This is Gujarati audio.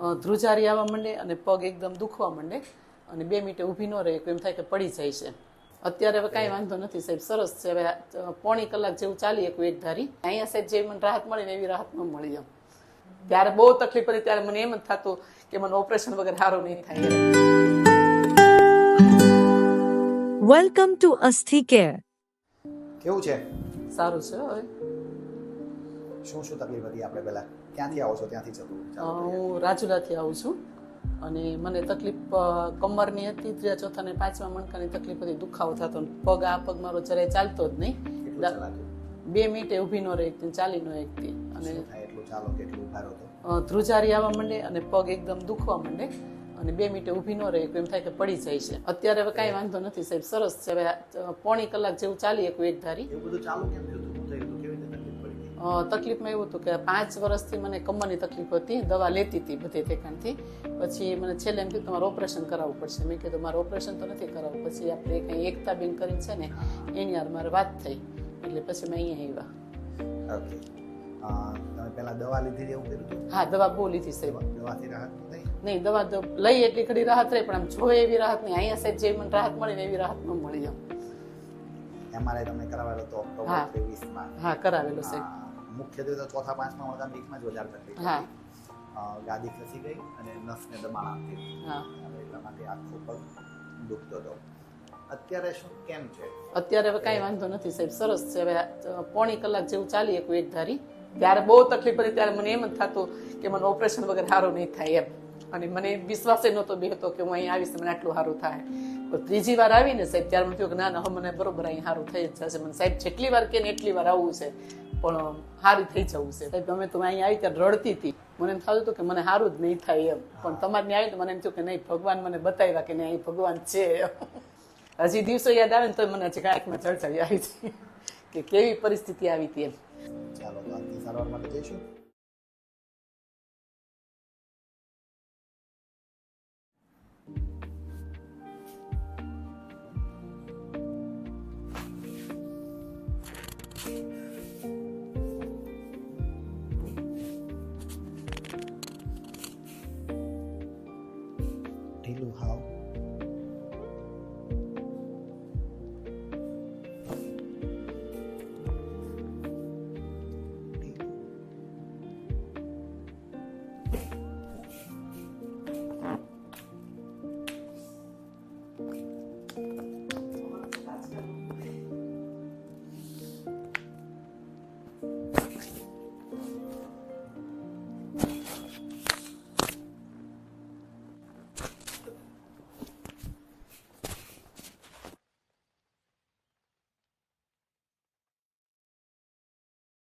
ધ્રુજારી આવવા માંડે અને પગ એકદમ દુખવા માંડે અને બે મિનિટે ઊભી ન રહે એમ થાય કે પડી જાય છે. અત્યારે હવે કાંઈ વાંધો નથી સાહેબ સરસ છે. હવે પોણી કલાક જેવું ચાલી એક એક ધારી. અહીંયા સાહેબ જે મને રાહત મળે એવી રાહત ન મળી એમ. ત્યારે બહુ તકલીફ પડી ત્યારે મને એમ જ થતું કે મને ઓપરેશન વગર સારું નહીં થાય વેલકમ ટુ અસ્થિ કેર કેવું છે? સારું છે હવે. શું શું તકલીફ હતી આપણે પહેલા? ક્યાંથી આવો છો? ત્યાંથી કરીએ. હું રાજુલાથી આવું છું. અને મને તકલીફ કમરની હતી ત્રીજા ચોથા ને પાંચમા મણકાની તકલીફ હતી દુખાવો થતો પગ આ પગ મારો જરાય ચાલતો જ નહીં. બે મિનિટે ઊભી ન રહી એકથી ચાલી ન એકથી અને ધ્રુજારી આવવા માંડે અને પગ એકદમ દુખવા માંડે. અને બે મિનિટે ઊભી ન રહે એમ થાય કે પડી જાય છે. અત્યારે હવે કાંઈ વાંધો નથી સાહેબ સરસ છે. પોણી કલાક જેવું ચાલી એક એક ધારી બધું ચાલુ કેમ તકલીફમાં એવું હતું કે પાંચ વર્ષથી મને કમરની તકલીફ હતી દવા લેતી હતી બધે ઠેકાણથી. પછી મને છેલ્લે એમ કીધું તમારે ઓપરેશન કરાવવું પડશે. મેં કીધું મારે ઓપરેશન તો નથી કરાવવું. પછી આપણે કંઈ એકતા બેન કરીને છે ને એની યાર મારે વાત થઈ. એટલે પછી મેં અહીંયા આવ્યા. તમે પહેલા દવા લીધી એવું કર્યું હા દવા બહુ લીધી સાહેબ. દવાથી રાહત થઈ? નહીં દવા તો લઈ એટલી ઘડી રાહત રહી પણ આમ એવી રાહત નહીં. અહીંયા સાહેબ જે મને રાહત મળી એવી રાહત ન મળી એમ. એમઆરઆઈ તમને કરાવેલો ઓક્ટોબર. ત્રેવીસમાં. હા કરાવેલો સાહેબ. મુખ્યત્વે તો ચોથા પાંચમા વળગા બીકમાં જ વધારે તકલીફ. હતી ગાદી ખસી ગઈ અને નસને દબાણ આપતી એટલા માટે આખો પગ દુખતો હતો. અત્યારે શું કેમ છે? અત્યારે હવે કાંઈ વાંધો નથી સાહેબ સરસ છે. હવે પોણી કલાક જેવું ચાલી એક વેટ ધારી. ત્યારે બહુ તકલીફ પડી ત્યારે મને એમ જ થતું કે મને ઓપરેશન વગર સારું નહીં થાય એમ. અને મને વિશ્વાસ નહોતો બે હતો કે હું અહીં આવીશ મને આટલું સારું થાય. તો ત્રીજી વાર આવીને સાહેબ ત્યારે મને થયું કે ના ના મને બરોબર અહીં સારું થઈ જ જશે. મને સાહેબ જેટલી વાર કે ને એટલી વાર આવવું છે. પણ સારી થઈ જવું છે. સાહેબ તમે તો અહીં આવી ત્યારે રડતી હતી. મને એમ થતું હતું કે મને સારું જ નહીં થાય એમ. પણ તમારે ત્યાં આવી તો મને એમ થયું કે નહીં ભગવાન મને બતાવ્યા કે નહીં અહીં ભગવાન છે. હજી દિવસો યાદ આવે ને તો મને હજી કાંઈકમાં ચર્ચા આવી છે કે કેવી પરિસ્થિતિ આવી હતી એમ. ચાલો સારવાર માટે જઈશું. 一路好。